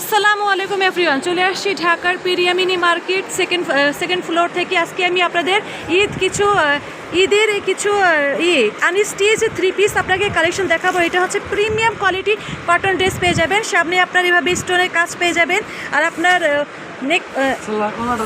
আসসালামু আলাইকুম এভরিওয়ান চলে আসছি ঢাকার পিরিয়ামিনি মার্কেট সেকেন্ড সেকেন্ড ফ্লোর থেকে। আজকে আমি আপনাদের ঈদ কিছু ঈদের কিছু ই আনস্টিচ থ্রি পিস আপনাকে কালেকশন দেখাবো। এটা হচ্ছে প্রিমিয়াম কোয়ালিটি কটন ড্রেস পেয়ে যাবেন। সামনে আপনার এভাবে স্টোনের কাজ পেয়ে যাবেন। আর আপনার নেক কোনটা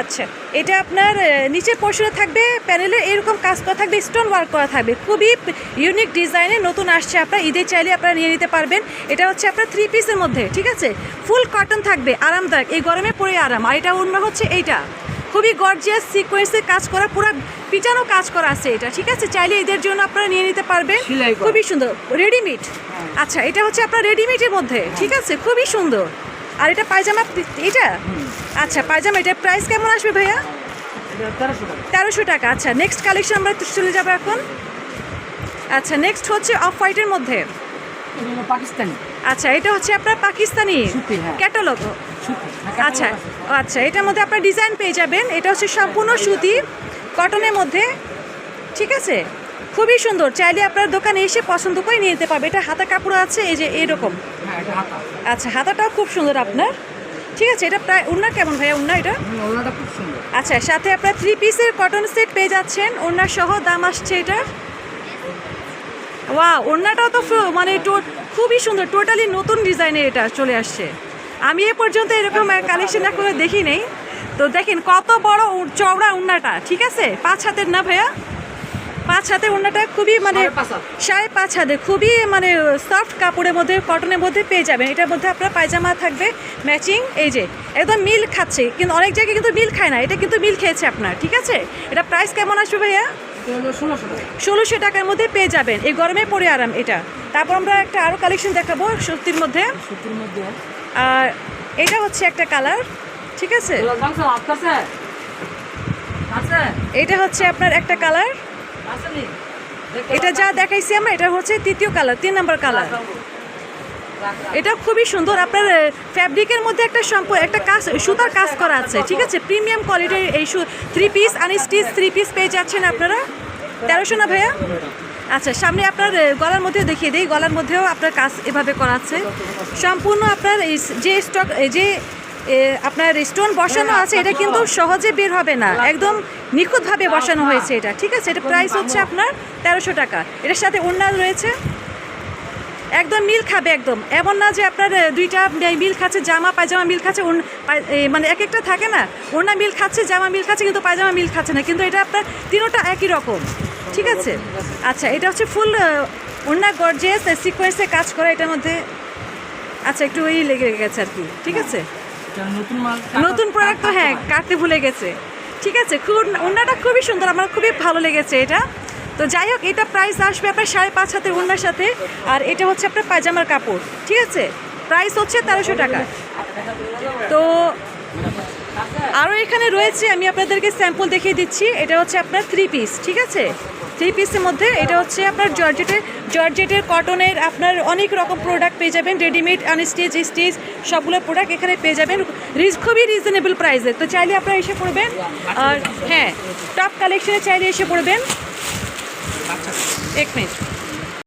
আচ্ছা এটা আপনার আহ, নিচের পোর্শনে থাকবে প্যানেলে এরকম কাজ করা থাকবে স্টোন ওয়ার্ক করা থাকবে। খুবই ইউনিক ডিজাইনে নতুন আসছে আপনার ঈদের চাইলে আপনারা নিয়ে নিতে পারবেন। এটা হচ্ছে আপনার থ্রি পিসের মধ্যে ঠিক আছে? ফুল কটন থাকবে আরামদায়ক এই গরমে পরে আরাম। আর এটা অন্য হচ্ছে এইটা। খুবই গর্জিয়াস সিকোয়েন্সে কাজ করা পুরো পিটানো কাজ করা আছে এটা ঠিক আছে? চাইলে এদের জন্য আপনারা নিয়ে নিতে পারবেন। খুবই সুন্দর। রেডিমেড আচ্ছা এটা হচ্ছে আপনার রেডিমেডের মধ্যে ঠিক আছে? খুবই সুন্দর। আর এটা পায়জামা এটা আচ্ছা পায়জামা এটার প্রাইস কেমন আসবে ভাইয়া? তেরোশো টাকা। আচ্ছা নেক্সট কালেকশন আমরা চলে যাব এখন। আচ্ছা নেক্সট হচ্ছে অফ হোয়াইটের মধ্যে। পাকিস্তানি। আচ্ছা এটা হচ্ছে আপনার পাকিস্তানি সুতি, হ্যাঁ। ক্যাটালগ সুতি আচ্ছা আচ্ছা এটার মধ্যে আপনার ডিজাইন পেয়ে যাবেন। এটা হচ্ছে সম্পূর্ণ সুতি কটনের মধ্যে। ঠিক আছে? খুবই সুন্দর। চাইলে আপনার দোকানে এসে পছন্দ করে নিয়ে যেতে পারবে। এটা হাতা কাপড় আছে এই যে এরকম। হ্যাঁ আচ্ছা হাতাটাও খুব সুন্দর আপনার। ঠিক আছে এটা প্রায় উন্না কেমন ভাইয়া? উন্না এটা? ওলাটা খুব সুন্দর। আচ্ছা সাথে আপনার থ্রি পিসের কটন সেট পেয়ে যাচ্ছেন। ওড়না সহ দাম আসছে এটার। ওয়া ওড়নাটাও তো মানে খুবই সুন্দর টোটালি নতুন ডিজাইনের এটা চলে আসছে। আমি এ পর্যন্ত এরকম কালেকশন এখনও দেখি নেই তো দেখেন কত বড় চওড়া ওড়নাটা ঠিক আছে? পাঁচ হাতের না ভাইয়া? পাঁচ হাতের ওড়নাটা খুবই মানে সাড়ে পাঁচ হাত। হাতে খুবই মানে সফট কাপড়ের মধ্যে কটনের মধ্যে পেয়ে যাবেন। এটার মধ্যে আপনার পায়জামা থাকবে ম্যাচিং এই যে একদম মিল খাচ্ছে। কিন্তু অনেক জায়গায় কিন্তু মিল খায় না এটা কিন্তু মিল খেয়েছে আপনার ঠিক আছে? এটা প্রাইস কেমন আসবে ভাইয়া? ষোলোশো টাকার মধ্যে পেয়ে যাবেন। এই গরমে পরে আরাম এটা। তারপর আমরা একটা আরও কালেকশন দেখাবো সত্যির মধ্যে। সুতির মধ্যে। আর এটা হচ্ছে একটা কালার ঠিক আছে? এটা হচ্ছে আপনার একটা কালার এটা যা দেখাইছি আমরা এটা হচ্ছে তৃতীয় কালার তিন নম্বর কালার। এটা খুবই সুন্দর আপনার ফ্যাব্রিকের মধ্যে একটা সম্পূর্ণ একটা কাজ সুতার কাজ করা আছে ঠিক আছে? প্রিমিয়াম কোয়ালিটির এই three piece unstitch three piece পেয়ে যাচ্ছেন আপনারা। তেরোশো না ভাইয়া? আচ্ছা সামনে আপনার গলার মধ্যে দেখিয়ে দিই গলার মধ্যেও আপনার কাজ এভাবে করা আছে। সম্পূর্ণ আপনার এই যে স্টক যে আপনার স্টোন বসানো আছে, এটা কিন্তু সহজে বের হবে না। একদম নিখুঁতভাবে বসানো হয়েছে এটা, ঠিক আছে? এটা প্রাইস হচ্ছে আপনার তেরোশো টাকা। এটার সাথে অন্যান্য রয়েছে। একদম মিল খাবে একদম। এমন না যে আপনার দুইটা মিল খাচ্ছে, জামা, পায়জামা মিল খাচ্ছে মানে এক একটা থাকে না? ওড়না মিল খাচ্ছে, জামা মিল খাচ্ছে, কিন্তু পায়জামা মিল খাচ্ছে না। কিন্তু এটা আপনার তিনোটা একই রকম, ঠিক আছে? আচ্ছা এটা হচ্ছে ফুল ওড়না গর্জেস সিকোয়েন্সে কাজ করা এটার মধ্যে। আচ্ছা একটু ওই লেগে গেছে আর কি, ঠিক আছে? নতুন মাল নতুন প্রোডাক্ট তো হ্যাঁ কাটতে ভুলে গেছে। ঠিক আছে খুব ওড়নাটা খুবই সুন্দর আমার খুবই ভালো লেগেছে এটা। তো যাই হোক এটা প্রাইস আসবে আপনার সাড়ে পাঁচ হাতের ওড়নার সাথে আর এটা হচ্ছে আপনার পায়জামার কাপড় ঠিক আছে? প্রাইস হচ্ছে তেরোশো টাকা। তো আরও এখানে রয়েছে আমি আপনাদেরকে স্যাম্পল দেখিয়ে দিচ্ছি এটা হচ্ছে আপনার থ্রি পিস ঠিক আছে? থ্রি পিসের মধ্যে এটা হচ্ছে আপনার জর্জেটের জর্জেটের কটনের আপনার অনেক রকম প্রোডাক্ট পেয়ে যাবেন রেডিমেড আনস্টিচ স্টিচ সবগুলো প্রোডাক্ট এখানে পেয়ে যাবেন। খুবই রিজনেবল প্রাইসে তো চাইলে আপনারা এসে পড়বেন, আর হ্যাঁ টপ কালেকশনে চাইলে এসে পড়বেন। এক মিনিট